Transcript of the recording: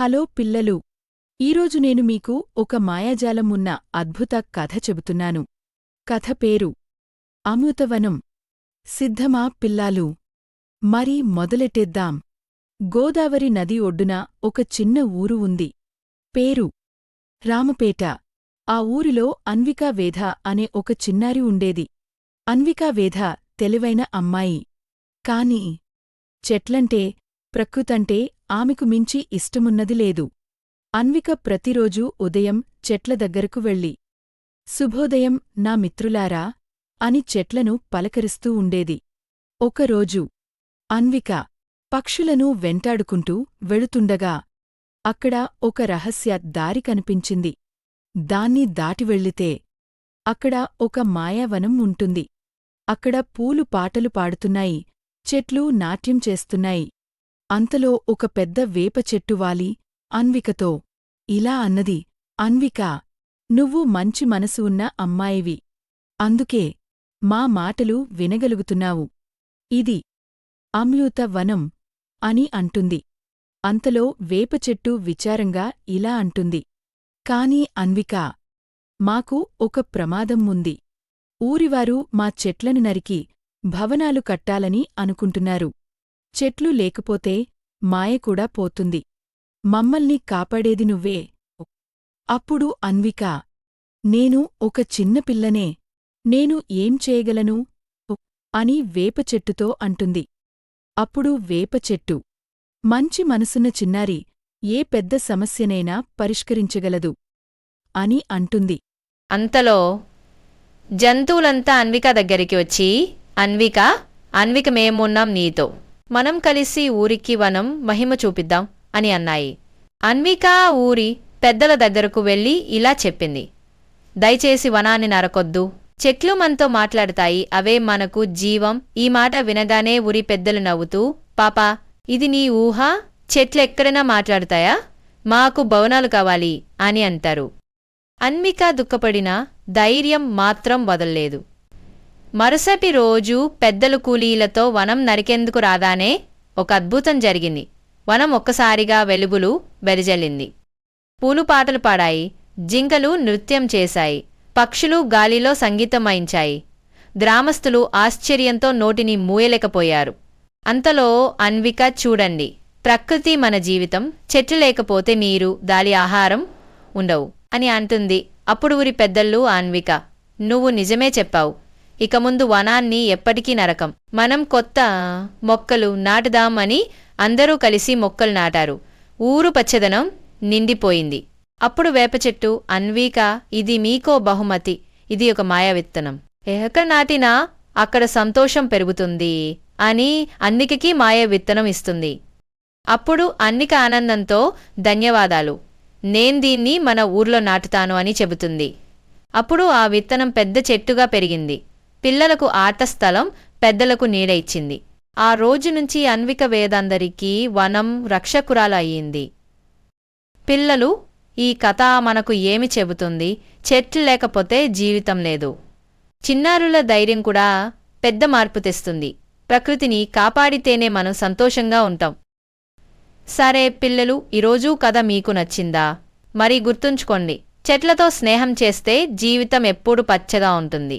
Hello పిల్లలు. ఈరోజు నేను మీకు ఒక మాయాజాలం ఉన్న అద్భుత కథ చెబుతున్నాను. కథ పేరు అమృతవనం. సిద్ధమా పిల్లాలు? మరి మొదలెట్టేద్దాం. గోదావరి నది ఒడ్డున ఒక చిన్న ఊరు ఉంది. పేరు రామపేట. ఆ ఊరిలో అన్వికా వేధ అనే ఒక చిన్నారి ఉండేది. అన్వికా వేధ తెలివైన అమ్మాయి. కాని చెట్లంటే ప్రకృతంటే ఆమెకు మించి ఇష్టమున్నది లేదు. అన్విక ప్రతిరోజూ ఉదయం చెట్ల దగ్గరకు వెళ్ళి శుభోదయం నా మిత్రులారా అని చెట్లను పలకరిస్తూ ఉండేది. ఒకరోజు అన్విక పక్షులను వెంటాడుకుంటూ వెళుతుండగా అక్కడ ఒక రహస్య దారి కనిపించింది. దాన్ని దాటి వెళ్ళితే అక్కడ ఒక మాయావనం ఉంటుంది. అక్కడ పూలు పాటలు పాడుతున్నాయి చెట్లు నాట్యం చేస్తున్నాయి. అంతలో ఒక పెద్ద వేప చెట్టు వాలి అన్వికతో. ఇలా అన్నది అన్వికా నువ్వు మంచి మనసు ఉన్న అమ్మాయివి. అందుకే మా మాటలు వినగలుగుతున్నావు. ఇది అమ్యూత వనం అని అంటుంది. అంతలో వేపచెట్టు విచారంగా ఇలా అంటుంది. కాని అన్వికా మాకు ఒక ప్రమాదం ఉంది. ఊరివారు మా చెట్లను నరికి భవనాలు కట్టాలని అనుకుంటున్నారు. చెట్లు లేకపోతే మాయ కూడా పోతుంది. మమ్మల్ని కాపాడేది నువ్వే. అప్పుడు అన్విక నేను ఒక చిన్న పిల్లనే నేను ఏం చేయగలను? అని వేపచెట్టుతో అంటుంది. అప్పుడు వేపచెట్టు మంచి మనసున్న చిన్నారి ఏ పెద్ద సమస్యనైనా పరిష్కరించగలదు. అని అంటుంది. అంతలో జంతువులంతా అన్విక దగ్గరికి వచ్చి అన్విక అన్విక మేమున్నాం నీతో. మనం కలిసి ఊరికి వనం మహిమ చూపిద్దాం అని అన్నాయి. అన్విక ఊరి పెద్దల దగ్గరకు వెళ్ళి ఇలా చెప్పింది. దయచేసి వనాన్ని నరకొద్దు. చెట్లు మనతో మాట్లాడతాయి. అవే మనకు జీవం. ఈ మాట వినగానే ఊరి పెద్దలు నవ్వుతూ పాపా ఇది నీ ఊహ? చెట్లెక్కడైనా మాట్లాడతాయా? మాకు భవనాలు కావాలి అని అంటారు. అన్మిక దుఃఖపడిన ధైర్యం మాత్రం వదల్లేదు. మరుసటి రోజు పెద్దలు కూలీలతో వనం నరికేందుకు రాదానే ఒక అద్భుతం జరిగింది. వనం ఒక్కసారిగా వెలుగులు వెరిజల్లింది పూలు పాటలు పాడాయి. జింకలు నృత్యం చేశాయి. పక్షులు గాలిలో సంగీతం వాయించాయి గ్రామస్తులు ఆశ్చర్యంతో నోటిని మూయలేకపోయారు. అంతలో అన్విక చూడండి ప్రకృతి మన జీవితం. చెట్లు లేకపోతే నీరు దాలి ఆహారం ఉండవు అని అంటుంది అప్పుడు ఊరి పెద్దళ్ళు అన్విక. నువ్వు నిజమే చెప్పావు. ఇక ముందు వనాన్ని ఎప్పటికీ నరకం. మనం కొత్త మొక్కలు నాటుదాం అని అందరూ కలిసి మొక్కలు నాటారు. ఊరు పచ్చదనం నిండిపోయింది. అప్పుడు వేప చెట్టు అన్వీక ఇది మీకో బహుమతి. ఇది ఒక మాయా విత్తనం ఎక్కడ నాటినా అక్కడ సంతోషం పెరుగుతుంది అని అన్నికకి మాయ విత్తనం ఇస్తుంది. అప్పుడు అన్నిక ఆనందంతో ధన్యవాదాలు. నేను దీన్ని మన ఊర్లో నాటుతాను అని చెబుతుంది. అప్పుడు ఆ విత్తనం పెద్ద చెట్టుగా పెరిగింది. పిల్లలకు ఆట స్థలం పెద్దలకు నీడ ఇచ్చింది. ఆ రోజు నుంచి అన్విక వేదందరికీ వనం రక్షకురాలు అయ్యింది పిల్లలు ఈ కథ మనకు ఏమి చెబుతుంది? చెట్లు లేకపోతే జీవితం లేదు. చిన్నారుల ధైర్యం కూడా పెద్ద మార్పు తెస్తుంది. ప్రకృతిని కాపాడితేనే మనం సంతోషంగా ఉంటాం. సరే పిల్లలు ఈరోజూ కథ మీకు నచ్చిందా? మరి గుర్తుంచుకోండి. చెట్లతో స్నేహం చేస్తే జీవితం ఎప్పుడూ పచ్చగా ఉంటుంది.